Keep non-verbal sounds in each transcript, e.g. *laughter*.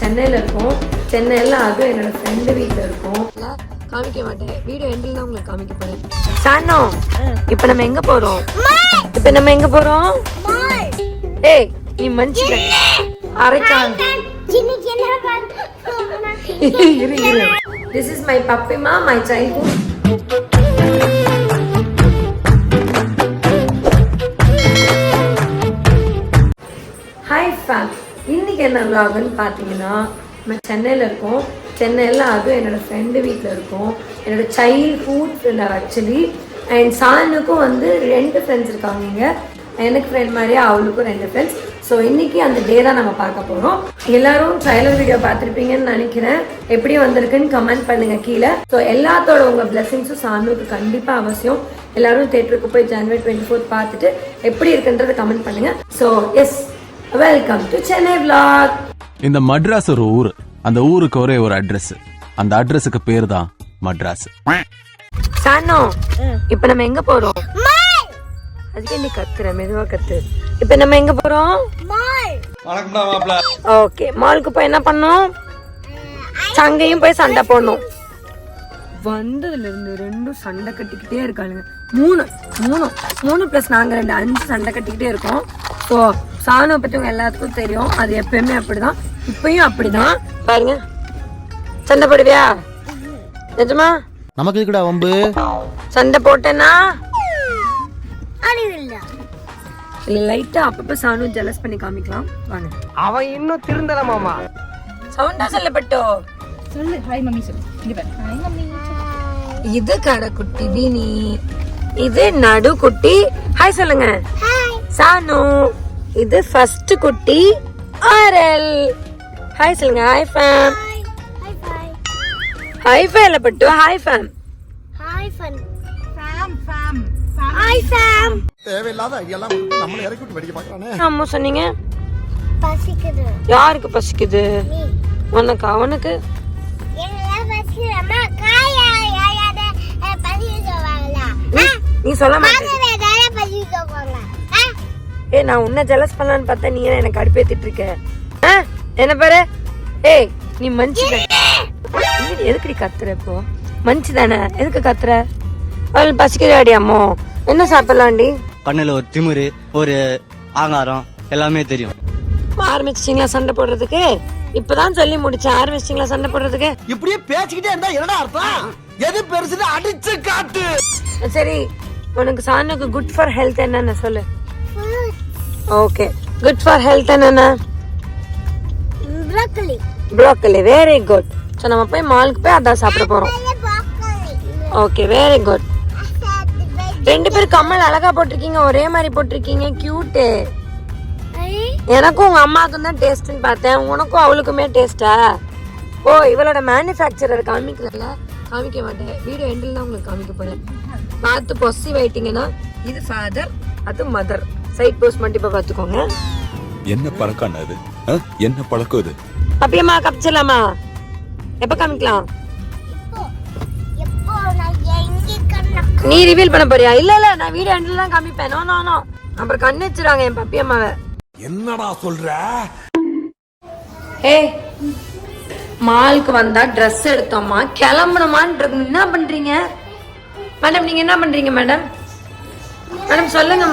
சென்னையில் இருக்கோம். சென்னையில் அதுவும் என்னோட ஃப்ரெண்டு வீட்டில் இருக்கோம். காமிக்க மாட்டேன். வீடியோ எண்டில் தான் உங்களுக்கு காமிக்க போறேன். சானோ இப்போ நம்ம எங்கே போகிறோம் இப்போ நம்ம எங்கே போகிறோம் ஏய் நீ மனுஷன் அரைக்கான் *laughs* இரு இரு. திஸ் இஸ் மை பப்பிமா மை சைல்ட்ஹுட் இன்னைக்கு என்ன vlogன்னு பார்த்தீங்கன்னா நம்ம சென்னையில் இருக்கோம். சென்னையில் அதுவும் என்னோட ஃப்ரெண்டு வீட்டில் இருக்கோம். என்னோட சைல்ட்ஹுட் ஃப்ரெண்ட் ஆக்சுவலி அண்ட் சானுக்கும் வந்து ரெண்டு ஃப்ரெண்ட்ஸ் இருக்காங்க இங்கே. எனக்கு ஃப்ரெண்ட் மாதிரியே அவளுக்கும் ரெண்டு ஃப்ரெண்ட்ஸ் ஸோ இன்னைக்கு அந்த டே தான் நம்ம பார்க்க போகிறோம் எல்லாரும் ட்ரைலர் வீடியோ பார்த்துருப்பீங்கன்னு நினைக்கிறேன். எப்படி வந்திருக்குன்னு கமெண்ட் பண்ணுங்க கீழே. ஸோ எல்லாத்தோட உங்கள் பிளெஸிங்ஸும் சானுக்கு கண்டிப்பாக அவசியம். எல்லாரும் தேட்டருக்கு போய் ஜனவரி டுவெண்ட்டி ஃபோர்த் பார்த்துட்டு எப்படி இருக்குன்றதை கமெண்ட் பண்ணுங்க. So yes welcome to Chennai vlog. இந்த மட்ராஸ் ஒரு ஊரு. அந்த ஊருக்கு ஒரே ஒரு அட்ரஸ் அந்த அட்ரஸுக்கு பேர் தான் மட்ராஸ் சானோ இப்போ நம்ம எங்க போறோம்? அதுக்கு நீ கத்துற? மெதுவா கத்து. இப்போ நம்ம எங்க போறோம்? ஓகே மாலுக்கு போய் என்ன பண்ணோம்? சங்கையும் போய் சண்டை போடணும். வந்ததுல இருந்து ரெண்டும் சண்டை கட்டிக்கிட்டே இருக்காளுங்க. மூணு மூணு மூணு ப்ளஸ் நாங்க ரெண்டு அஞ்சு சண்டை கட்டிக்கிட்டே இருக்கோம். ஸோ சாணை பத்தி உங்க எல்லாத்துக்கும் தெரியும். அது எப்பயுமே அப்படிதான். இப்பயும் அப்படிதான். பாருங்க. சண்டை போடுவியா? நிஜமா? நமக்கு இருக்குடா வம்பு? சண்டை போட்டேன்னா? இல்ல லைட்டா அப்பப்ப சாணு ஜெலஸ் பண்ணி காமிக்கலாம். வாங்க. அவன் இன்னும் திருந்தல மாமா. சவுண்டா சொல்லப்பட்டோ சொல்லு. ஹாய் மம்மி சொல்லு. இங்க பாரு. ஹாய் மம்மி இது கடைக்குட்டி தீனி இது நடு குட்டி ஹாய் சொல்லுங்க சானு இது ஃபர்ஸ்ட் குட்டி ஆரல். ஹாய் சொல்லுங்க. ஹாய் ஃபேம் ஹாய் ஃபேல பட்டு ஹாய் ஃபேம் தேவையில்லாத ஐடியாலாம் நம்மளை இறக்கி விட்டு வெடிக்க பாக்குறானே அம்மா சொன்னீங்க? பசிக்குது. யாருக்கு பசிக்குது? உனக்கு? அவனுக்கு என்னெல்லாம் பசிக்குது. அம்மா காயா நீ- சொல்ல மாட்டே அது வேற பதிவு சொல்லுவாங்க ஆ? ஏய் நான் உன்னை ஜெலஸ் பண்ணலான்னு பார்த்தா நீ ஏன் எனக்கு அடுப்பேத்திட்டு இருக்க? ஆ? என்ன பாரு? ஏய் நீ மஞ்சு எதுக்குடி கத்துற இப்போ? மஞ்சு தானே? எதுக்கு கத்துற? அவள் பசிக்கிறாடி அம்மோ. என்ன சாப்பிடலாண்டி கண்ணுல ஒரு திமிரு ஒரு ஆங்காரம் எல்லாமே தெரியும். ஆரம்பிச்சிங்களா சண்டை போடுறதுக்கு? இப்பதான் சொல்லி முடிச்சேன். ஆரம்பிச்சிங்களா சண்டை போடுறதுக்கு? இப்படியே பேசிக்கிட்டே இருந்தா என்னடா அர்த்தம்? எது பெருசுன்னு அடிச்சு காட்டு. சரி உனக்கு சாணுக்கு குட் ஃபார் ஹெல்த் என்னன்னு சொல்லு. ஓகே குட் ஃபார் ஹெல்த் என்னென்ன? Broccoli. Broccoli very good so நம்ம போய் மாலுக்கு போய் அதான் சாப்பிட broccoli. Okay very good. ரெண்டு பேரும் கம்மல் அழகா போட்டிருக்கீங்க ஒரே மாதிரி போட்டிருக்கீங்க கியூட்டு எனக்கும் உங்க அம்மாவுக்கும் தான் டேஸ்ட்னு பார்த்தேன். உனக்கும் அவளுக்குமே டேஸ்டா ஓ இவளோட மேனுஃபேக்சரர் காமிக்கல காமிக்க மாட்டேன் வீடியோ எண்டில் தான் உங்களுக்கு காமிக்க போறேன் பார்த்து பொசி வைட்டிங்கன்னா இது ஃபாதர் அது மதர் சைட் போஸ்ட் மட்டும் இப்போ பார்த்துக்கோங்க. என்ன பழக்கம் அது? என்ன பழக்கம் இது? அப்படியேம்மா கப்பிச்சிடலாமா எப்போ காமிக்கலாம்? எப்போ நான் எங்க கண்ண நீ ரிவீல் பண்ண போறியா? இல்ல இல்ல நான் வீடியோ எண்டில் தான் காமிப்பேன். நோ நோ நோ அப்புறம் கண்ணு வச்சிருவாங்க என் பப்பி அம்மாவை என்னடா சொல்ற? ஏ மாலுக்கு வந்தா ட்ரெஸ் எடுத்தோமா? கிளம்பணுமான்னு இருக்கு என்ன பண்றீங்க? மேடம் நீங்க என்ன பண்றீங்க மேடம் மேடம் சொல்லுங்க.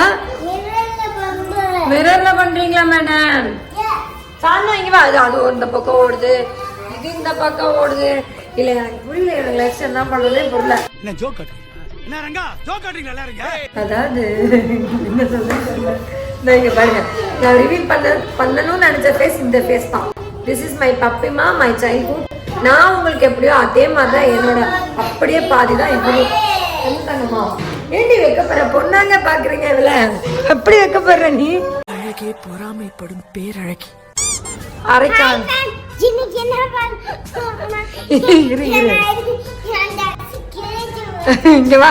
ஆ? மிரர்ல பண்றீங்களா மேடம் சாந்தா இங்க வா. அது அது இந்த பக்கம் ஓடுது. இது இந்த பக்கம் ஓடுது. இல்ல எனக்கு புரியல. எனக்கு லெஃப்ட் என்ன பண்றதே புரியல. அதாவது என்ன சொல்றது நான் இங்க பாருங்க. நான் ரிவீல் பண்ண பண்ணணும்னு நினைச்ச ஃபேஸ் இந்த ஃபேஸ் தான். திஸ் இஸ் மை பப்பிமா மை சைல்ட்ஹுட் நான் உங்களுக்கு எப்படியோ அதே மாதிரி தான் என்னோட அப்படியே பாதி தான் எப்படி என்னமா ஏண்டி வைக்கப்படுற பொண்ணாங்க பாக்குறீங்க இதுல? அப்படி வைக்கப்படுற நீ? அழகே பொறாமைப்படும் பேரழகி. அரைக்கான் இங்க வா.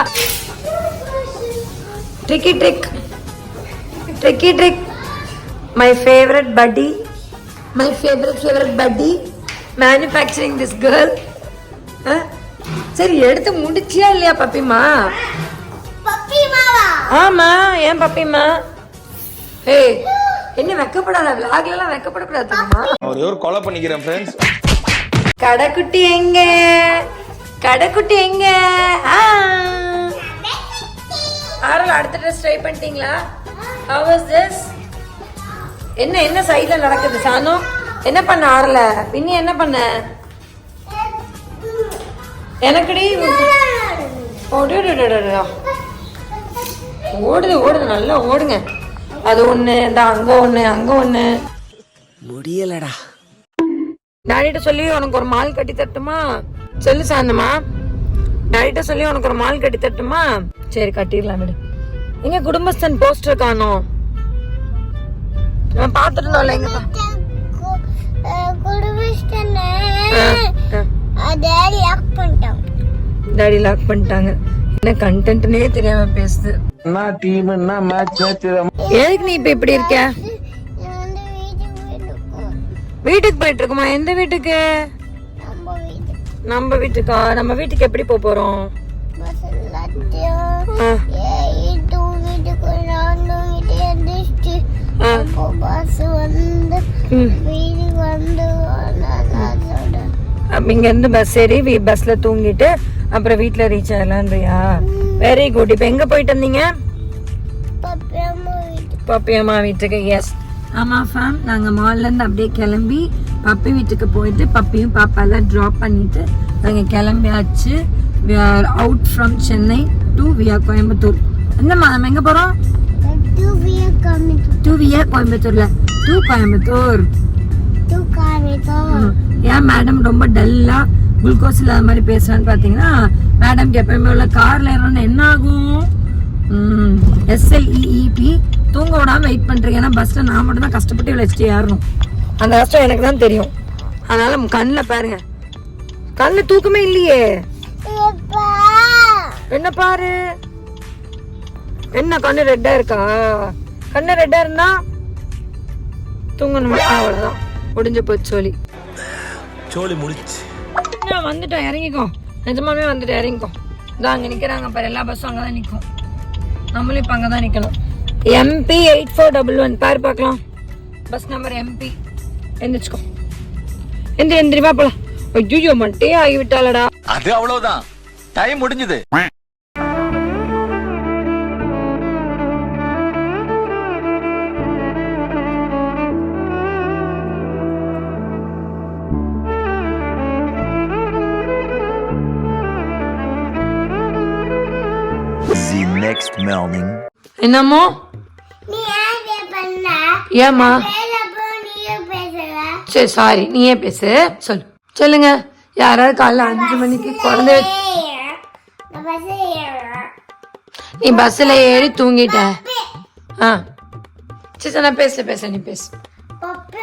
Tricky trick tricky trick my favourite buddy my favourite favourite buddy manufacturing this girl சரி எடுத்து முடிச்சியா இல்லையா பப்பிமா? ஆமா ஏன் பப்பிமா? ஏய் என்ன வெக்கப்படாத விளாக்ல எல்லாம் வெக்கப்படக்கூடாது தெரியுமா ஒரே ஒரு கொலை பண்ணிக்கிறேன் ஃப்ரெண்ட்ஸ் கடைக்குட்டி எங்க? கடைக்குட்டி எங்க? ஆ. ஆரல் அடுத்த ட்ரெஸ் ட்ரை பண்ணிட்டீங்களா? How was this? என்ன என்ன சைடுல நடக்குது சானு? என்ன பண்ண ஆரல பின்னி என்ன பண்ண? எனக்குடி? ஓடுது ஓடுது நல்லா ஓடுங்க. அது ஒண்ணு இந்த அங்க ஒண்ணு அங்க ஒண்ணு. முடியலடா. டாடிட்ட சொல்லி உனக்கு ஒரு மால் கட்டி தட்டுமா சொல்லு சாந்தமா டாடிட்ட சொல்லி உனக்கு ஒரு மால் கட்டி தட்டுமா சரி கட்டிடலாம் விடு. எங்க குடும்பஸ்தன் போஸ்டர் காணோம். நான் பார்த்துட்டு இருந்தோம்ல எங்க ஆ. அதை லாக் பண்ணிட்டோம் டாடி லாக் பண்ணிட்டாங்க என்ன கண்டென்ட்னே தெரியாம பேசுது என்ன டீம் என்ன மேட்ச் எதுக்கு நீ இப்ப இப்படி இருக்க நான் வந்து வீட்டுக்கு போயிட்டு இருக்குமா எந்த வீட்டுக்கு நம்ம வீட்டுக்கு நம்ம வீட்டுக்கா நம்ம வீட்டுக்கு எப்படி போக போறோம் பஸ் வந்து ம். வீட்டுக்கு வந்து நான் சொல்றேன் அப்ப இங்க இருந்து பஸ் ஏறி வீ- பஸ்ல தூங்கிட்டு அப்புறம் வீட்ல ரீச் ஆகலான்றியா? வெரி குட் இப்ப எங்க போயிட்டு வந்தீங்க? பப்பி அம்மா வீட்டுக்கு. எஸ் ஆமா ஃபேம் நாங்க மால்ல இருந்து அப்படியே கிளம்பி பப்பி வீட்டுக்கு போயிட்டு பப்பியும் பாப்பாலாம் ட்ராப் பண்ணிட்டு நாங்க கிளம்பியாச்சு. We are out from Chennai to via Coimbatore என்னம்மா நம்ம எங்க போறோம்? டூ வியா கோயம்புத்தூர்ல? To Coimbatore to. ஏன் மேடம் ரொம்ப டல்லா குளுக்கோஸ் இல்லாத மாதிரி பேசுறான்னு பாத்தீங்கன்னா மேடம்க்கு எப்பயுமே உள்ள கார்ல ஏறணும்னு என்ன ஆகும் எஸ்எல்இஇபி தூங்க விடாம வெயிட் பண்றீங்க. ஏன்னா பஸ்ல நான் மட்டும் தான் கஷ்டப்பட்டு இவ்வளோ வச்சுட்டு ஏறணும். அந்த கஷ்டம் எனக்கு தான் தெரியும். அதனால கண்ணில் பாருங்க. கண்ணில் தூக்கமே இல்லையே. என்ன பாரு? என்ன கண்ணு ரெட்டா இருக்கா? கண்ணு ரெட்டா இருந்தா தூங்கணும்? அவ்வளவுதான். முடிஞ்சு போச்சு சொல்லி சோலி முடிச்சு. நான் வந்துட்டோம். இறங்கிக்கோ. நிஜமாவே வந்துட்டு இறங்கிக்கோ. இதான் அங்கே நிற்கிறாங்க பாரு. எல்லா பஸ்ஸும் அங்கே தான் நிற்கும் நம்மளும் இப்போ அங்கே தான் நிற்கணும் MP eight four double one பாரு பார்க்கலாம். பஸ் நம்பர் எம்பி எந்திரிச்சுக்கோ. எந்திரி எந்திரிவா போலாம். ஐயோ மட்டே ஆகிவிட்டாளடா. அது அவ்வளவுதான். டைம் முடிஞ்சது. Next morning. என்னமோ? ஏமா சரி சாரி நீயே பேசு. சொல்லு. சொல்லுங்க. யாராவது காலைல அஞ்சு மணிக்கு குழந்தை நீ பஸ்ஸில் ஏறி தூங்கிட்ட. ஆ. சரி சரி, நான் பேசல பேச நீ பேசு. பப்பி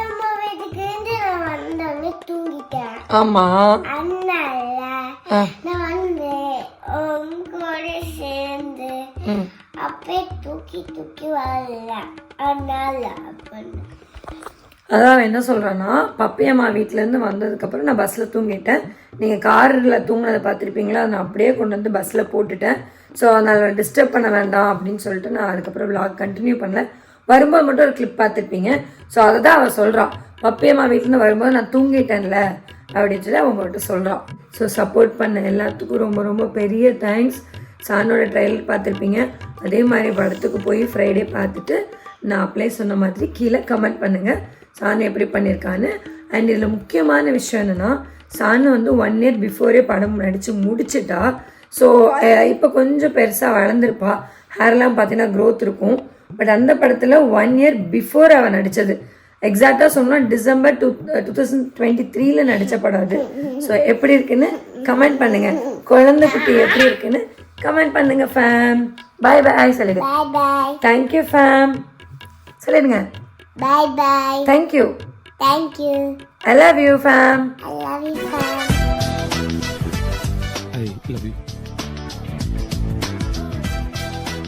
தூக்கி வரல. அதனால அதான் அவன் என்ன சொல்கிறான்னா பப்பையம்மா வீட்டிலேருந்து வந்ததுக்கப்புறம் நான் பஸ்ஸில் தூங்கிட்டேன். நீங்கள் காரில் தூங்கினதை பார்த்துருப்பீங்களா? அதை நான் அப்படியே கொண்டு வந்து பஸ்ஸில் போட்டுட்டேன். ஸோ அதனால் டிஸ்டர்ப் பண்ண வேண்டாம் அப்படின்னு சொல்லிட்டு நான் அதுக்கப்புறம் விளாக் கண்டினியூ பண்ணல. வரும்போது மட்டும் ஒரு கிளிப் பார்த்துருப்பீங்க. ஸோ அதை தான் அவள் சொல்கிறான் பப்பையம்மா வீட்டிலேருந்து வரும்போது நான் தூங்கிட்டேன்ல அப்படின்னு சொல்லி அவங்ககிட்ட சொல்கிறான் ஸோ சப்போர்ட் பண்ண எல்லாத்துக்கும் ரொம்ப ரொம்ப பெரிய தேங்க்ஸ் சானோட ட்ரெயிலர் பார்த்துருப்பீங்க. அதே மாதிரி படத்துக்கு போய் ஃப்ரைடே பார்த்துட்டு நான் அப்ளை சொன்ன மாதிரி கீழே கமெண்ட் பண்ணுங்கள் சானு எப்படி பண்ணியிருக்கான்னு அண்ட் இதில் முக்கியமான விஷயம் என்னென்னா சானு வந்து ஒன் இயர் பிஃபோரே படம் நடித்து முடிச்சிட்டா. ஸோ இப்போ கொஞ்சம் பெருசாக வளர்ந்துருப்பா. ஹேர்லாம் பார்த்தீங்கன்னா க்ரோத் இருக்கும். பட் அந்த படத்தில் ஒன் இயர் பிஃபோர் அவன் நடித்தது எக்ஸாக்டாக சொன்னால் December two two thousand twenty த்ரீல நடித்த படம் அது. ஸோ எப்படி இருக்குன்னு கமெண்ட் பண்ணுங்கள் குழந்தை குட்டி எப்படி இருக்குன்னு கமெண்ட் பண்ணுங்க ஃபேம் பாய் பாய் சொல்லிடுங்க பாய் பாய் தேங்க்யூ ஃபேம் சொல்லிடுங்க. Bye bye thank you I love you fam I love you I love you